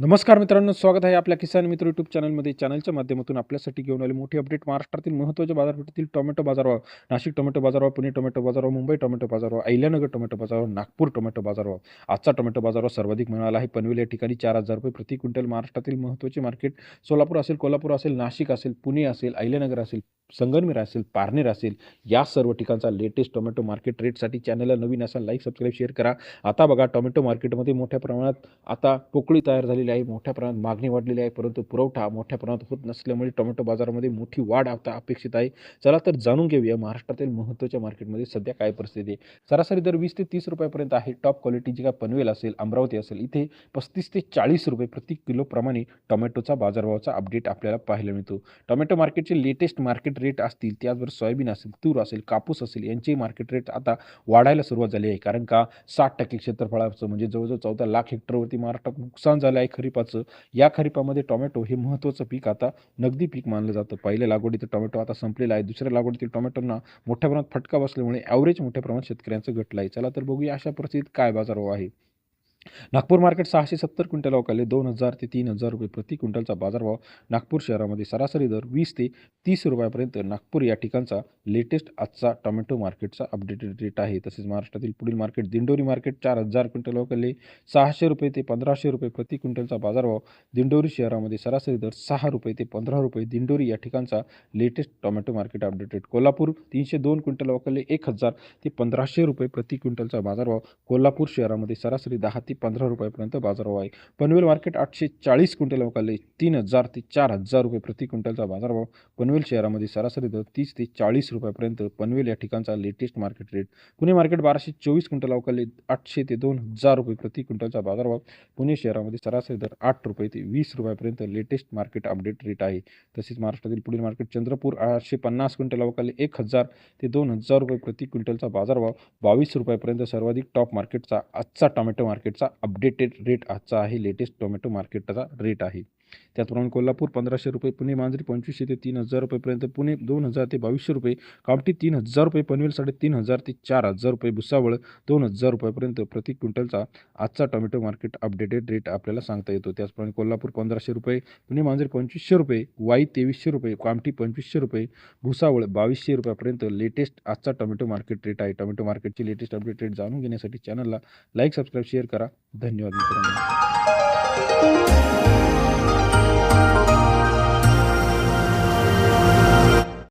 नमस्कार मित्रांनो स्वागत आहे आपल्या किसान मित्र यूट्यूब चॅनलमध्ये. चॅनलच्या माध्यमातून आपल्यासाठी घेऊन आले मोठी अपडेट महाराष्ट्रातील महत्त्वाच्या बाजारपेठेतील टोमॅटो बाजारभाव. नाशिक टोमॅटो बाजारभाव पुणे टोमॅटो बाजारभाव मुंबई टोमॅटो बाजारभाव अहिल्यानगर टोमॅटो बाजारभाव नागपूर टोमॅटो बाजारभाव. आजचा टोमॅटो बाजारभाव सर्वाधिक मिळाला आहे. पनवेल या ठिकाणी चार हजार रुपये प्रति क्विंटल महाराष्ट्रातील महत्त्वाचे मार्केट. सोलापूर असेल कोल्हापूर असेल नाशिक असेल पुणे असेल अहिल्यानगर असेल संगनमेर असेल पारनेर असेल या सर्व ठिकाणचा लेटेस्ट टोमॅटो मार्केट रेटसाठी चॅनलला नवीन असाल लाईक सबस्क्राईब शेअर करा. आता बघा टोमॅटो मार्केटमध्ये मोठ्या प्रमाणात आता पोकळी तयार झालेली आहे मोठ्या प्रमाणात मागणी वाढलेली आहे परंतु पुरवठा मोठ्या प्रमाणात होत नसल्यामुळे टोमॅटो बाजारामध्ये मोठी वाढ आता अपेक्षित आहे. चला तर जाणून घेऊया महाराष्ट्रातील महत्त्वाच्या मार्केटमध्ये सध्या काय परिस्थिती आहे. सरासरी दर वीस ते तीस रुपयापर्यंत आहे. टॉप क्वालिटी जी काय पनवेल असेल अमरावती असेल इथे पस्तीस ते चाळीस रुपये प्रति किलोप्रमाणे टोमॅटोचा बाजारभावाचा अपडेट आपल्याला पाहायला मिळतो. टोमॅटो मार्केटचे लेटेस्ट मार्केट रेट असतील त्याचबरोबर सोयाबीन असेल तूर असेल कापूस असेल यांचे मार्केट रेट आता वाढायला सुरुवात झाली आहे. कारण का साठ टक्के क्षेत्रफळाचं म्हणजे जवळजवळ चौदा लाख हेक्टरवरती महाराष्ट्रात नुकसान झालं आहे खरीपाचं. या खरीपामध्ये टोमॅटो हे महत्त्वाचं पीक आता नगदी पीक मानलं जातं. पहिल्या लागवडीत टोमॅटो आता संपलेला आहे. दुसऱ्या लागवडीतील टोमॅटोंना मोठ्या प्रमाणात फटका बसल्यामुळे ॲव्हरेज मोठ्या प्रमाणात शेतकऱ्यांचं घटलं आहे. चला तर बघूया अशा परिस्थितीत काय बाजारभाव आहे. नागपूर मार्केट सहाशे सत्तर क्विंटल अवकाले दोन हजार ते तीन हजार रुपये प्रति क्विंटलचा बाजारभाव नागपूर शहरामध्ये सरासरी दर वीस ते तीस रुपयापर्यंत. नागपूर या ठिकाणचा लेटेस्ट आजचा टोमॅटो मार्केटचा अपडेटेड रेट आहे. तसेच महाराष्ट्रातील पुढील मार्केट दिंडोरी मार्केट चार हजार क्विंटल अवकाले सहाशे रुपये ते पंधराशे रुपये प्रति क्विंटलचा बाजारभाव दिंडोरी शहरामध्ये सरासरी दर सहा रुपये ते पंधरा रुपये. दिंडोरी या ठिकाणचा latest tomato market updated Kolhapur तीनशे दोन क्विंटल अवकाले एक हजार ते पंधराशे रुपये प्रति क्विंटलचा बाजारभाव कोल्हापूर शहरामध्ये सरासरी दहा ते पंधरा रुपयापर्यंत बाजारभाव आहे. पनवेल मार्केट आठशे चाळीस क्विंटल अवकाले तीन हजार ते चार हजार रुपये प्रति क्विंटलचा बाजारभाव. पनवेल शहरामध्ये सरासरी दर तीस ते चाळीस रुपयापर्यंत पनवेल या ठिकाणचा latest market rate Pune market बाराशे चोवीस क्विंटल अवकाले आठशे ते दोन हजार रुपये प्रति क्विंटलचा बाजारभाव. पुणे शहरामध्ये सरासरी दर आठ रुपये ते वीस रुपयापर्यंत लेटेस्ट मार्केट अपडेट रेट आहे. तसेच महाराष्ट्रातील पुढील मार्केट चंद्रपूर आठशे पन्नास क्विंटल अवकाले एक हजार ते दोन हजार रुपये प्रति क्विंटलचा बाजारभाव. बावीस रुपयापर्यंत सर्वाधिक टॉप मार्केटचा आजचा टोमॅटो मार्केटचा अपडेटेड रेट आजचा आहे. लेटेस्ट टोमॅटो मार्केटचा रेट आहे. त्याचप्रमाणे कोल्हापूर पंधराशे रुपये पुणे मांजरी पंचवीसशे ते तीन हजार रुपयेपर्यंत पुणे दोन हजार ते बावीसशे रुपये कामठी तीन हजार रुपये पनवेल साडेतीन हजार ते चार हजार रुपये भुसावळ दोन हजार रुपयापर्यंत प्रति क्विंटलचा आजचा टोमॅटो मार्केट अपडेटेड रेट आपल्याला सांगता येतो. त्याचप्रमाणे कोल्हापूर पंधराशे रुपये पुणे मांजरी पंचवीसशे रुपये वाई तेवीसशे रुपये कामठी पंचवीसशे रुपये भुसावळ बावीसशे रुपयापर्यंत लेटेस्ट आजचा टोमॅटो मार्केट रेट आहे. टोमॅटो मार्केटची लेटेस्ट अपडेट रेट जाणून घेण्यासाठी चॅनलला लाईक सबस्क्राईब शेअर करा. धन्यवाद मित्रांनो.